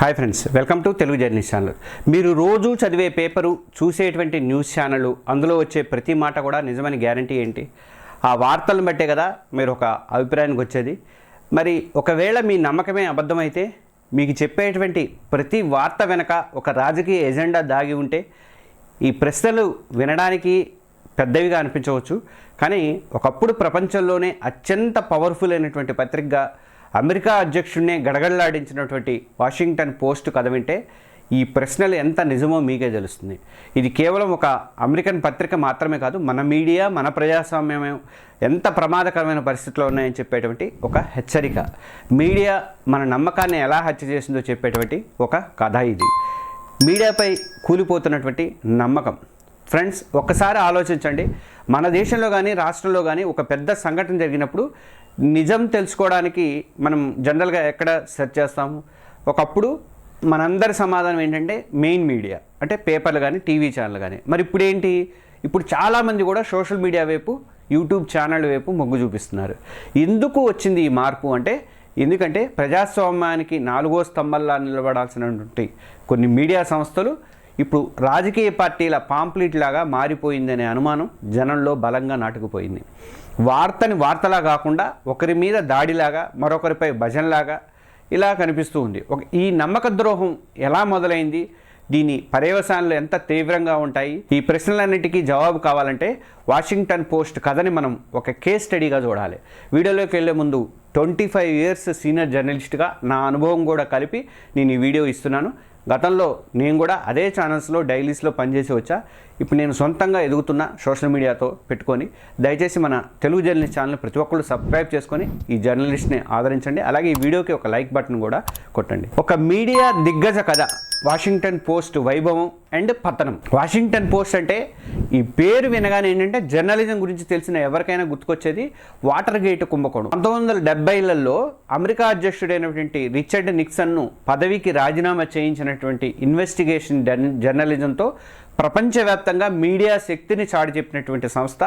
Hi friends welcome to Telugu journalist channel మీరు రోజు చదివే పేపరు చూసేటువంటి న్యూస్ ఛానళ్ళు అందులో వచ్చే ప్రతి మాట కూడా నిజమని గ్యారంటీ ఏంటి? ఆ వార్తలను బట్టే కదా మీరు ఒక అభిప్రాయానికి వచ్చేది. మరి ఒకవేళ మీ నమ్మకమే అబద్ధమైతే మీకు చెప్పేటువంటి ప్రతి వార్త వెనక ఒక రాజకీయ ఎజెండా దాగి ఉంటే ఈ ప్రశ్నలు వినడానికి పెద్దవిగా అనిపించవచ్చు. కానీ ఒకప్పుడు ప్రపంచంలోనే అత్యంత పవర్ఫుల్ అయినటువంటి పత్రికగా అమెరికా అధ్యక్షుడినే గడగడలాడించినటువంటి వాషింగ్టన్ పోస్ట్ కథ వింటే ఈ ప్రశ్నలు ఎంత నిజమో మీకే తెలుస్తుంది. ఇది కేవలం ఒక అమెరికన్ పత్రిక మాత్రమే కాదు మన మీడియా మన ప్రజాస్వామ్యం ఎంత ప్రమాదకరమైన పరిస్థితిలో ఉన్నాయని చెప్పేటువంటి ఒక హెచ్చరిక. మీడియా మన నమ్మకాన్ని ఎలా హత్య చేసిందో చెప్పేటువంటి ఒక కథ ఇది. మీడియాపై కూలిపోతున్నటువంటి నమ్మకం. ఫ్రెండ్స్ ఒక్కసారి ఆలోచించండి. మన దేశంలో కానీ రాష్ట్రంలో కానీ ఒక పెద్ద సంఘటన జరిగినప్పుడు నిజం తెలుసుకోవడానికి మనం జనరల్గా ఎక్కడ సెర్చ్ చేస్తాము? ఒకప్పుడు మనందరి సమాధానం ఏంటంటే మెయిన్ మీడియా అంటే పేపర్లు కానీ టీవీ ఛానల్ కానీ. మరి ఇప్పుడు ఏంటి ఇప్పుడు చాలామంది కూడా సోషల్ మీడియా వైపు యూట్యూబ్ ఛానల్ వైపు మొగ్గు చూపిస్తున్నారు. ఎందుకు వచ్చింది ఈ మార్పు అంటే ఎందుకంటే ప్రజాస్వామ్యానికి నాలుగో స్తంభంలా నిలబడాల్సినటువంటి కొన్ని మీడియా సంస్థలు ఇప్పుడు రాజకీయ పార్టీల పాంప్లెట్ లాగా మారిపోయిందనే అనుమానం జనంలో బలంగా నాటుకుపోయింది. వార్తని వార్తలా కాకుండా ఒకరి మీద దాడిలాగా మరొకరిపై భజనలాగా ఇలా కనిపిస్తూ ఉంది. ఒక ఈ నమ్మక ద్రోహం ఎలా మొదలైంది? దీని పర్యవసానాలు ఎంత తీవ్రంగా ఉంటాయి? ఈ ప్రశ్నలన్నిటికీ జవాబు కావాలంటే వాషింగ్టన్ పోస్ట్ కథని మనం ఒక కేస్ స్టడీగా చూడాలి. వీడియోలోకి వెళ్ళే ముందు ట్వంటీ ఫైవ్ ఇయర్స్ సీనియర్ జర్నలిస్ట్గా నా అనుభవం కూడా కలిపి నేను ఈ వీడియో ఇస్తున్నాను. గతంలో నేను కూడా అదే ఛానల్స్లో డైలీస్లో పనిచేసి వచ్చా. ఇప్పుడు నేను సొంతంగా ఎదుగుతున్న సోషల్ మీడియాతో పెట్టుకొని దయచేసి మన తెలుగు జర్నలిస్ట్ ఛానల్ ప్రతి ఒక్కళ్ళు సబ్స్క్రైబ్ చేసుకొని ఈ జర్నలిస్ట్ని ఆదరించండి. అలాగే ఈ వీడియోకి ఒక లైక్ బటన్ కూడా కొట్టండి. ఒక మీడియా దిగ్గజ కథ. వాషింగ్టన్ పోస్ట్ వైభవం అండ్ పతనం. వాషింగ్టన్ పోస్ట్ అంటే ఈ పేరు వినగానే ఏంటంటే జర్నలిజం గురించి తెలిసిన ఎవరికైనా గుర్తుకొచ్చేది వాటర్ గేట్ కుంభకోణం. పంతొమ్మిది వందల డెబ్బైలలో అమెరికా అధ్యక్షుడైనటువంటి రిచర్డ్ నిక్సన్ను పదవికి రాజీనామా చేయించినటువంటి ఇన్వెస్టిగేషన్ జర్నలిజంతో ప్రపంచవ్యాప్తంగా మీడియా శక్తిని చాటి చెప్పినటువంటి సంస్థ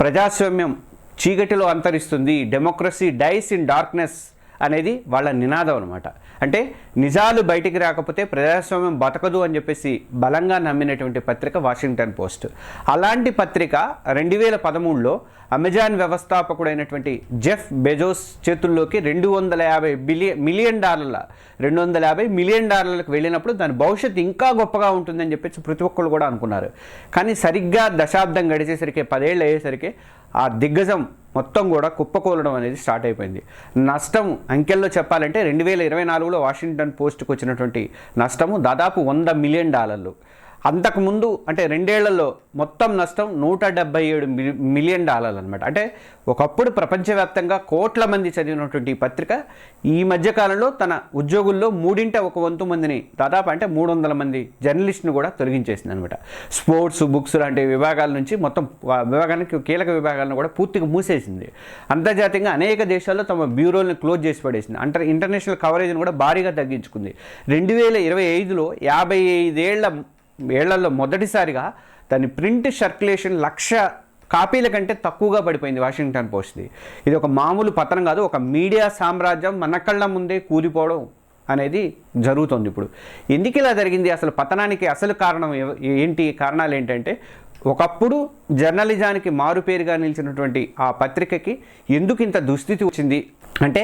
ప్రజాస్వామ్యం చీకటిలో అంతరిస్తుంది. డెమోక్రసీ డైస్ ఇన్ డార్క్నెస్ అనేది వాళ్ళ నినాదం అనమాట అంటే నిజాలు బయటికి రాకపోతే ప్రజాస్వామ్యం బతకదు అని చెప్పేసి బలంగా నమ్మినటువంటి పత్రిక వాషింగ్టన్ పోస్ట్. అలాంటి పత్రిక రెండు వేల పదమూడులో అమెజాన్ వ్యవస్థాపకుడైనటువంటి జెఫ్ బెజోస్ చేతుల్లోకి రెండు వందల యాభై బిలియన్ మిలియన్ డాలర్ల రెండు వందల యాభై మిలియన్ డాలర్లకు వెళ్ళినప్పుడు దాని భవిష్యత్తు ఇంకా గొప్పగా ఉంటుందని చెప్పేసి ప్రతి ఒక్కరు కూడా అనుకున్నారు. కానీ సరిగ్గా దశాబ్దం గడిచేసరికి పదేళ్ళు అయ్యేసరికి ఆ దిగ్గజం మొత్తం కూడా కుప్పకూలడం అనేది స్టార్ట్ అయిపోయింది. నష్టం అంకెల్లో చెప్పాలంటే రెండు వేల ఇరవై నాలుగులో వాషింగ్టన్ పోస్ట్కి వచ్చినటువంటి నష్టము దాదాపు వంద మిలియన్ డాలర్లు. అంతకుముందు అంటే రెండేళ్ళలో మొత్తం నష్టం నూట డెబ్బై ఏడు మిలి- మిలియన్ డాలర్లు అనమాట అంటే ఒకప్పుడు ప్రపంచవ్యాప్తంగా కోట్ల మంది చదివినటువంటి ఈ పత్రిక ఈ మధ్యకాలంలో తన ఉద్యోగుల్లో మూడింట ఒక వంతు మందిని దాదాపు అంటే మూడు వందల మంది జర్నలిస్ట్ను కూడా తొలగించేసింది అనమాట స్పోర్ట్స్ బుక్స్ లాంటి విభాగాల నుంచి మొత్తం విభాగానికి కీలక విభాగాలను కూడా పూర్తిగా మూసేసింది. అంతర్జాతీయంగా అనేక దేశాల్లో తమ బ్యూరోలను క్లోజ్ చేసి పడేసింది. అంటే ఇంటర్నేషనల్ కవరేజ్ని కూడా భారీగా తగ్గించుకుంది. రెండు వేల ఇరవై ఐదులో యాభై ఐదేళ్ళ ఏళ్ళలో మొదటిసారిగా దాని ప్రింట్ సర్క్యులేషన్ లక్ష కాపీల కంటే తక్కువగా పడిపోయింది వాషింగ్టన్ పోస్ట్ది. ఇది ఒక మామూలు పతనం కాదు ఒక మీడియా సామ్రాజ్యం మన కళ్ళ ముందే కూలిపోవడం అనేది జరుగుతుంది ఇప్పుడు. ఎందుకు ఇలా జరిగింది? అసలు పతనానికి అసలు కారణం ఏంటి? కారణాలు ఏంటంటే ఒకప్పుడు జర్నలిజానికి మారుపేరుగా నిలిచినటువంటి ఆ పత్రికకి ఎందుకు ఇంత దుస్థితి వచ్చింది? అంటే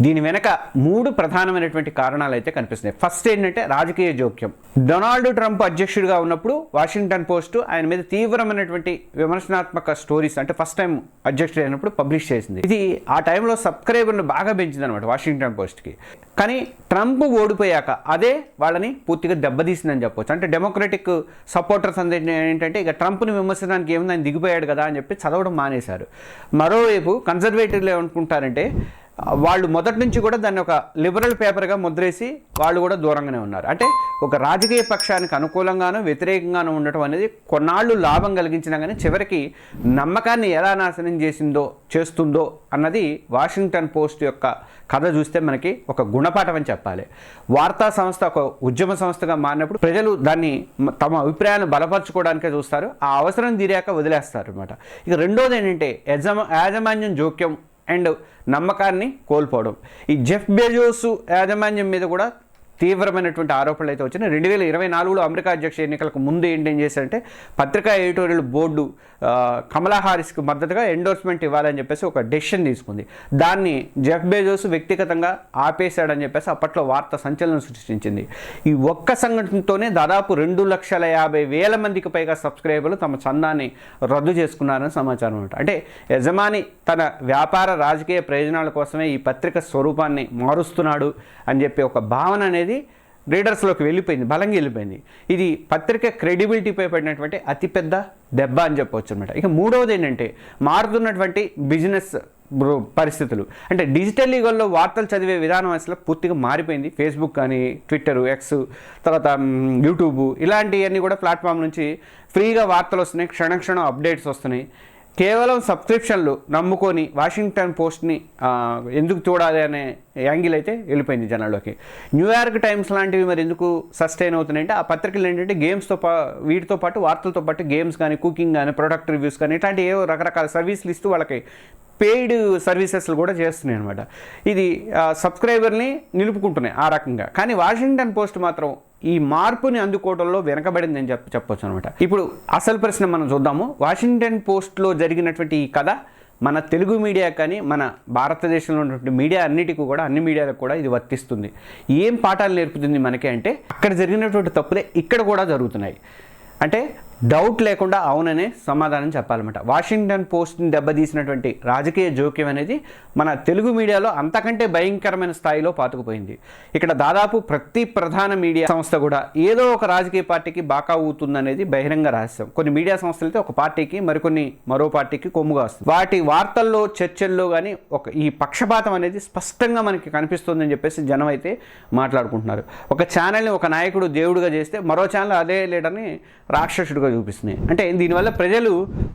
దీని వెనక మూడు ప్రధానమైనటువంటి కారణాలు అయితే కనిపిస్తున్నాయి. ఫస్ట్ ఏంటంటే రాజకీయ జోక్యం. డొనాల్డ్ ట్రంప్ అధ్యక్షుడిగా ఉన్నప్పుడు వాషింగ్టన్ పోస్ట్ ఆయన మీద తీవ్రమైనటువంటి విమర్శనాత్మక స్టోరీస్ అంటే ఫస్ట్ టైం అధ్యక్షుడు అయినప్పుడు పబ్లిష్ చేసింది. ఇది ఆ టైంలో సబ్స్క్రైబర్ను బాగా పెంచింది అనమాట వాషింగ్టన్ పోస్ట్కి. కానీ ట్రంప్ ఓడిపోయాక అదే వాళ్ళని పూర్తిగా దెబ్బతీసిందని చెప్పొచ్చు. అంటే డెమోక్రటిక్ సపోర్టర్స్ అందరి ఏంటంటే ఇక ట్రంప్ని విమర్శించడానికి ఆయన దిగిపోయాడు కదా అని చెప్పి చదవడం మానేశారు. మరోవైపు కన్జర్వేటివ్లు ఏమనుకుంటారంటే వాళ్ళు మొదటి నుంచి కూడా దాన్ని ఒక లిబరల్ పేపర్గా ముద్రేసి వాళ్ళు కూడా దూరంగానే ఉన్నారు. అంటే ఒక రాజకీయ పక్షానికి అనుకూలంగానూ వ్యతిరేకంగానూ ఉండటం అనేది కొన్నాళ్ళు లాభం కలిగించినా కానీ చివరికి నమ్మకాన్ని ఎలా నాశనం చేసిందో చేస్తుందో అన్నది వాషింగ్టన్ పోస్ట్ యొక్క కథ చూస్తే మనకి ఒక గుణపాఠం అని చెప్పాలి. వార్తా సంస్థ ఒక ఉద్యమ సంస్థగా మారినప్పుడు ప్రజలు దాన్ని తమ అభిప్రాయాన్ని బలపరచుకోవడానికే చూస్తారు. ఆ అవసరం తీరాక వదిలేస్తారు అనమాట ఇక రెండోది ఏంటంటే యజమా యాజమాన్యం జోక్యం అండ్ నమ్మకాన్ని కోల్పోవడం. ఈ జెఫ్ బెజోస్ యాజమాన్యం మీద కూడా తీవ్రమైనటువంటి ఆరోపణలు అయితే వచ్చినాయి. రెండు వేల ఇరవై నాలుగులో అమెరికా అధ్యక్ష ఎన్నికలకు ముందు ఏంటి ఏం చేశారంటే పత్రికా ఎడిటోరియల్ బోర్డు కమలా హారిస్కి మద్దతుగా ఎండోర్స్మెంట్ ఇవ్వాలని చెప్పేసి ఒక డెసిషన్ తీసుకుంది. దాన్ని జెఫ్ బేజోస్ వ్యక్తిగతంగా ఆపేశాడని చెప్పేసి అప్పట్లో వార్త సంచలనం సృష్టించింది. ఈ ఒక్క సంఘటనతోనే దాదాపు రెండు లక్షల యాభై వేల మందికి పైగా సబ్స్క్రైబర్లు తమ చందాన్ని రద్దు చేసుకున్నారని సమాచారం అనమాట అంటే యజమాని తన వ్యాపార రాజకీయ ప్రయోజనాల కోసమే ఈ పత్రిక స్వరూపాన్ని మారుస్తున్నాడు అని చెప్పి ఒక భావన అనేది రీడర్స్లోకి వెళ్ళిపోయింది బలంగా వెళ్ళిపోయింది. ఇది పత్రిక క్రెడిబిలిటీపై పడినటువంటి అతిపెద్ద దెబ్బ అని చెప్పవచ్చు అనమాట ఇక మూడవది ఏంటంటే మారుతున్నటువంటి బిజినెస్ పరిస్థితులు. అంటే డిజిటల్ యుగంలో వార్తలు చదివే విధానం అసలు పూర్తిగా మారిపోయింది. ఫేస్బుక్ కానీ ట్విట్టర్ ఎక్స్ తర్వాత యూట్యూబ్ ఇలాంటివన్నీ కూడా ప్లాట్ఫామ్ నుంచి ఫ్రీగా వార్తలు వస్తున్నాయి. క్షణక్షణం అప్డేట్స్ వస్తున్నాయి. కేవలం సబ్స్క్రిప్షన్లు నమ్ముకొని వాషింగ్టన్ పోస్ట్ని ఎందుకు చూడాలి అనే యాంగిల్ అయితే వెళ్ళిపోయింది జనాల్లోకి. న్యూయార్క్ టైమ్స్ లాంటివి మరి ఎందుకు సస్టైన్ అవుతున్నాయంటే ఆ పత్రికలు ఏంటంటే గేమ్స్తో పా వీటితో పాటు వార్తలతో పాటు గేమ్స్ కానీ కుకింగ్ కానీ ప్రొడక్ట్ రివ్యూస్ కానీ ఇట్లాంటి ఏవో రకరకాల సర్వీసులు ఇస్తూ వాళ్ళకి పెయిడ్ సర్వీసెస్లు కూడా చేస్తున్నాయి అనమాట ఇది ఆ, సబ్స్క్రైబర్ని నిలుపుకుంటున్నాయి ఆ రకంగా. కానీ వాషింగ్టన్ పోస్ట్ మాత్రం ఈ మార్పుని అందుకోవడంలో వెనకబడింది అని చెప్పి చెప్పొచ్చు అనమాట ఇప్పుడు అసలు ప్రశ్న మనం చూద్దాము. వాషింగ్టన్ పోస్ట్లో జరిగినటువంటి ఈ కథ మన తెలుగు మీడియా కానీ మన భారతదేశంలో ఉన్నటువంటి మీడియా అన్నిటికీ కూడా అన్ని మీడియాలకు కూడా ఇది వర్తిస్తుంది. ఏం పాఠాలు నేర్పుతుంది మనకి అంటే అక్కడ జరిగినటువంటి తప్పులే ఇక్కడ కూడా జరుగుతున్నాయి. అంటే డౌట్ లేకుండా అవుననే సమాధానం చెప్పాలన్నమాట. వాషింగ్టన్ పోస్ట్ని దెబ్బతీసినటువంటి రాజకీయ జోక్యం అనేది మన తెలుగు మీడియాలో అంతకంటే భయంకరమైన స్థాయిలో పాతుకుపోయింది. ఇక్కడ దాదాపు ప్రతి ప్రధాన మీడియా సంస్థ కూడా ఏదో ఒక రాజకీయ పార్టీకి బాకా ఊతుందనేది బహిరంగ రహస్యం. కొన్ని మీడియా సంస్థలైతే ఒక పార్టీకి మరికొన్ని మరో పార్టీకి కొమ్ముగా వస్తుంది. వాటి వార్తల్లో చర్చల్లో కానీ ఒక ఈ పక్షపాతం అనేది స్పష్టంగా మనకి కనిపిస్తుందని చెప్పేసి జనం అయితే మాట్లాడుకుంటున్నారు. ఒక ఛానల్ని ఒక నాయకుడు దేవుడిగా చేస్తే మరో ఛానల్ అదే లీడర్ని రాక్షసుడిగా చూపిస్తున్నాయి. అంటే దీనివల్ల ప్రజలు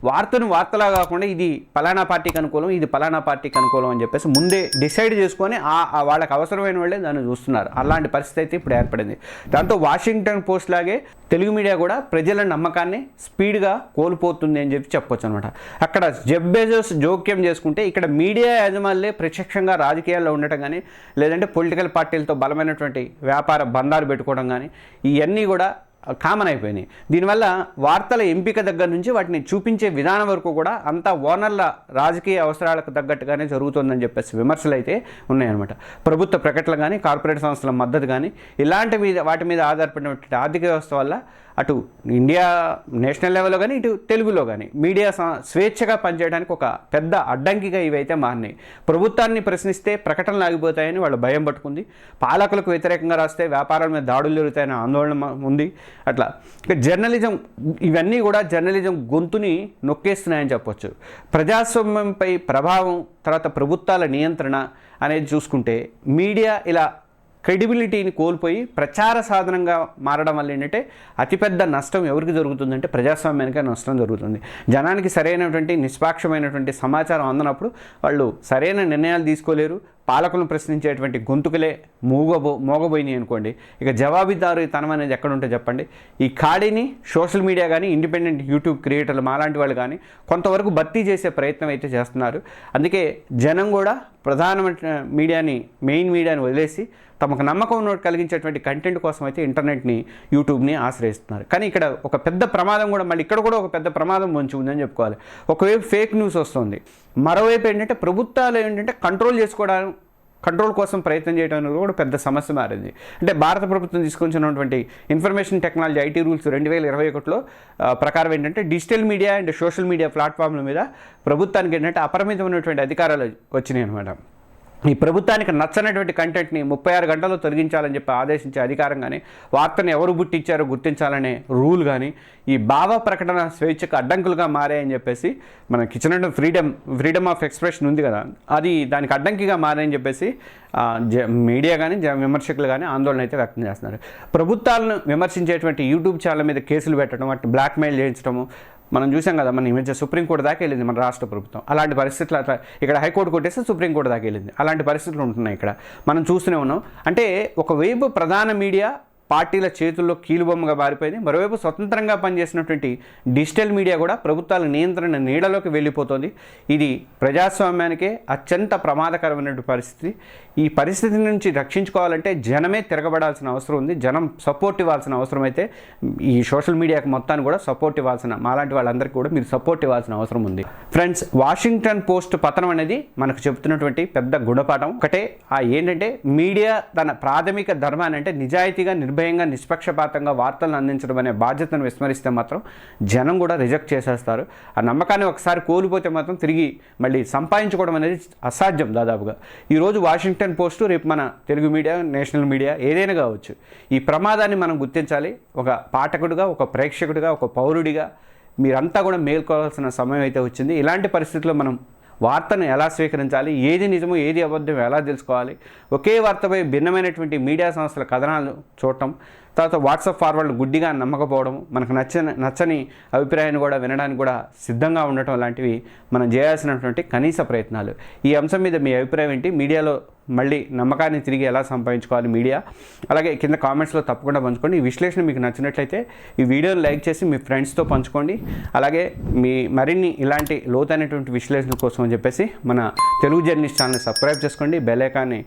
వార్తను వార్తలా కాకుండా ఇది పలానా పార్టీకి అనుకూలం ఇది పలానా పార్టీకి అనుకూలం అని చెప్పేసి ముందే డిసైడ్ చేసుకొని ఆ వాళ్ళకి అవసరమైన వాళ్ళే దాన్ని చూస్తున్నారు. అలాంటి పరిస్థితి అయితే ఇప్పుడు ఏర్పడింది. దాంతో వాషింగ్టన్ పోస్ట్ లాగే తెలుగు మీడియా కూడా ప్రజల నమ్మకాన్ని స్పీడ్గా కోల్పోతుంది అని చెప్పి చెప్పొచ్చు అనమాట అక్కడ జెబ్ బెజోస్ జోక్యం చేసుకుంటే ఇక్కడ మీడియా యజమానులే ప్రత్యక్షంగా రాజకీయాల్లో ఉండటం కానీ లేదంటే పొలిటికల్ పార్టీలతో బలమైనటువంటి వ్యాపార బంధాలు పెట్టుకోవడం కానీ ఇవన్నీ కూడా కామన్ అయిపోయినాయి. దీనివల్ల వార్తల ఎంపిక దగ్గర నుంచి వాటిని చూపించే విధానం వరకు కూడా అంతా ఓనర్ల రాజకీయ అవసరాలకు తగ్గట్టుగానే జరుగుతుందని చెప్పేసి విమర్శలు అయితే ఉన్నాయన్నమాట. ప్రభుత్వ ప్రకటనలు కానీ కార్పొరేట్ సంస్థల మద్దతు కానీ ఇలాంటి మీద వాటి మీద ఆధారపడినటువంటి ఆర్థిక వ్యవస్థ వల్ల అటు ఇండియా నేషనల్ లెవెల్లో కానీ ఇటు తెలుగులో కానీ మీడియా స్వేచ్ఛగా పనిచేయడానికి ఒక పెద్ద అడ్డంకిగా ఇవైతే మారినాయి. ప్రభుత్వాన్ని ప్రశ్నిస్తే ప్రకటనలు ఆగిపోతాయని వాళ్ళ భయం పట్టుకుంది. పాలకులకు వ్యతిరేకంగా రాస్తే వ్యాపారాల మీద దాడులు జరుగుతాయని ఆందోళన ఉంది. అట్లా. ఇక జర్నలిజం ఇవన్నీ కూడా జర్నలిజం గొంతుని నొక్కేస్తున్నాయని చెప్పొచ్చు. ప్రజాస్వామ్యంపై ప్రభావం తర్వాత ప్రభుత్వాల నియంత్రణ అనేది చూసుకుంటే మీడియా ఇలా క్రెడిబిలిటీని కోల్పోయి ప్రచార సాధనంగా మారడం వల్ల ఏంటంటే అతిపెద్ద నష్టం ఎవరికి జరుగుతుందంటే ప్రజాస్వామ్యానికి నష్టం జరుగుతుంది. జనానికి సరైనటువంటి నిష్పాక్షమైనటువంటి సమాచారం అందనప్పుడు వాళ్ళు సరైన నిర్ణయాలు తీసుకోలేరు. పాలకులను ప్రశ్నించేటువంటి గొంతుకులే మూగబో మోగబోయినాయి అనుకోండి. ఇక జవాబిదారు తనం అనేది ఎక్కడ ఉంటే చెప్పండి. ఈ ఖాళీని సోషల్ మీడియా కానీ ఇండిపెండెంట్ యూట్యూబ్ క్రియేటర్లు మాలాంటి వాళ్ళు కానీ కొంతవరకు భర్తీ చేసే ప్రయత్నం అయితే చేస్తున్నారు. అందుకే జనం కూడా ప్రధానమైన మీడియాని మెయిన్ మీడియాని వదిలేసి తమకు నమ్మకం ఉన్నట్టు కలిగించేటువంటి కంటెంట్ కోసం అయితే ఇంటర్నెట్ని యూట్యూబ్ని ఆశ్రయిస్తున్నారు. కానీ ఇక్కడ ఒక పెద్ద ప్రమాదం కూడా మళ్ళీ ఇక్కడ కూడా ఒక పెద్ద ప్రమాదం మంచి ఉందని చెప్పుకోవాలి. ఒకవైపు ఫేక్ న్యూస్ వస్తుంది. మరోవైపు ఏంటంటే ప్రభుత్వాలు ఏంటంటే కంట్రోల్ చేసుకోవడం కంట్రోల్ కోసం ప్రయత్నం చేయడం అనేది కూడా పెద్ద సమస్య మారింది. అంటే భారత ప్రభుత్వం తీసుకొచ్చినటువంటి ఇన్ఫర్మేషన్ టెక్నాలజీ ఐటీ రూల్స్ రెండు వేల ఇరవై ఒకటిలో ప్రకారం ఏంటంటే digital media and social media ప్లాట్ఫామ్ల మీద ప్రభుత్వానికి ఏంటంటే అపరిమితమైనటువంటి అధికారాలు వచ్చినాయి అనమాట ఈ ప్రభుత్వానికి నచ్చనటువంటి కంటెంట్ని ముప్పై ఆరు గంటల్లో తొలగించాలని చెప్పి ఆదేశించే అధికారం కానీ వార్తను ఎవరు పుట్టించారో గుర్తించాలనే రూల్ కానీ ఈ భావ ప్రకటన స్వేచ్ఛకు అడ్డంకులుగా మారాయని చెప్పేసి మనకి ఇచ్చినటువంటి ఫ్రీడమ్ ఫ్రీడమ్ ఆఫ్ ఎక్స్ప్రెషన్ ఉంది కదా అది దానికి అడ్డంకిగా మారాయని చెప్పేసి జ మీడియా కానీ జ విమర్శకులు కానీ ఆందోళన అయితే వ్యక్తం చేస్తున్నారు. ప్రభుత్వాలను విమర్శించేటువంటి యూట్యూబ్ ఛానల్ మీద కేసులు పెట్టడం వాటిని బ్లాక్మెయిల్ చేయించడము మనం చూసాం కదా మన ఈ మధ్య సుప్రీంకోర్టు దాకా వెళ్ళింది మన రాష్ట్ర ప్రభుత్వం. అలాంటి పరిస్థితులు అట్లా ఇక్కడ హైకోర్టు కొట్టేస్తే సుప్రీంకోర్టు దాకా వెళ్ళింది. అలాంటి పరిస్థితులు ఉంటున్నాయి ఇక్కడ. మనం చూస్తూనే ఉన్నాం. అంటే ఒకవైపు ప్రధాన మీడియా పార్టీల చేతుల్లో కీలుబొమ్మగా మారిపోయింది. మరోవైపు స్వతంత్రంగా పనిచేసినటువంటి డిజిటల్ మీడియా కూడా ప్రభుత్వాల నియంత్రణ నీడలోకి వెళ్ళిపోతుంది. ఇది ప్రజాస్వామ్యానికే అత్యంత ప్రమాదకరమైనటువంటి పరిస్థితి. ఈ పరిస్థితి నుంచి రక్షించుకోవాలంటే జనమే తిరగబడాల్సిన అవసరం ఉంది. జనం సపోర్ట్ ఇవ్వాల్సిన అవసరం అయితే ఈ సోషల్ మీడియాకి మొత్తాన్ని కూడా సపోర్ట్ ఇవ్వాల్సిన మాలాంటి వాళ్ళందరికీ కూడా మీరు సపోర్ట్ ఇవ్వాల్సిన అవసరం ఉంది. ఫ్రెండ్స్ వాషింగ్టన్ పోస్ట్ పతనం అనేది మనకు చెబుతున్నటువంటి పెద్ద గుణపాఠం. ఒకటే ఆ ఏంటంటే మీడియా తన ప్రాథమిక ధర్మాన్ని అంటే నిజాయితీగా నిర్భయంగా నిష్పక్షపాతంగా వార్తలను అందించడం అనే బాధ్యతను విస్మరిస్తే మాత్రం జనం కూడా రిజెక్ట్ చేసేస్తారు. ఆ నమ్మకాన్ని ఒకసారి కోల్పోతే మాత్రం తిరిగి మళ్ళీ సంపాదించుకోవడం అనేది అసాధ్యం దాదాపుగా. ఈరోజు వాషింగ్టన్ పోస్టు రేపు మన తెలుగు మీడియా నేషనల్ మీడియా ఏదైనా కావచ్చు. ఈ ప్రమాదాన్ని మనం గుర్తించాలి. ఒక పాఠకుడిగా ఒక ప్రేక్షకుడిగా ఒక పౌరుడిగా మీరంతా కూడా మేల్కోవాల్సిన సమయం అయితే వచ్చింది. ఇలాంటి పరిస్థితుల్లో మనం వార్తను ఎలా స్వీకరించాలి? ఏది నిజమో ఏది అబద్ధం ఎలా తెలుసుకోవాలి? ఒకే వార్తపై భిన్నమైనటువంటి మీడియా సంస్థల కథనాలు చూడటం తర్వాత వాట్సాప్ ఫార్వర్డ్ గుడ్డిగా నమ్మకపోవడం మనకు నచ్చని నచ్చని అభిప్రాయాన్ని కూడా వినడానికి కూడా సిద్ధంగా ఉండటం లాంటివి మనం చేయాల్సినటువంటి కనీస ప్రయత్నాలు. ఈ అంశం మీద మీ అభిప్రాయం ఏంటి? మీడియాలో మళ్ళీ నమ్మకాన్ని తిరిగి ఎలా సంపాదించుకోవాలి మీడియా? అలాగే కింద కామెంట్స్లో తప్పకుండా పంచుకోండి. ఈ విశ్లేషణ మీకు నచ్చినట్లయితే ఈ వీడియోని లైక్ చేసి మీ ఫ్రెండ్స్తో పంచుకోండి. అలాగే మీ మరిన్ని ఇలాంటి లోతైనటువంటి విశ్లేషణ కోసం అని చెప్పేసి మన తెలుగు జర్నలిస్ట్ ఛానల్ సబ్స్క్రైబ్ చేసుకోండి. బెల్ ఐకాన్ని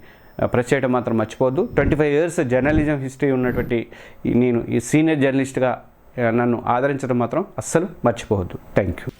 ప్రెస్ చేయడం మాత్రం మర్చిపోవద్దు. Twenty five years journalism history ఉన్నటువంటి ఈ నేను ఈ సీనియర్ జర్నలిస్ట్గా నన్ను ఆదరించడం మాత్రం అస్సలు మర్చిపోవద్దు. Thank you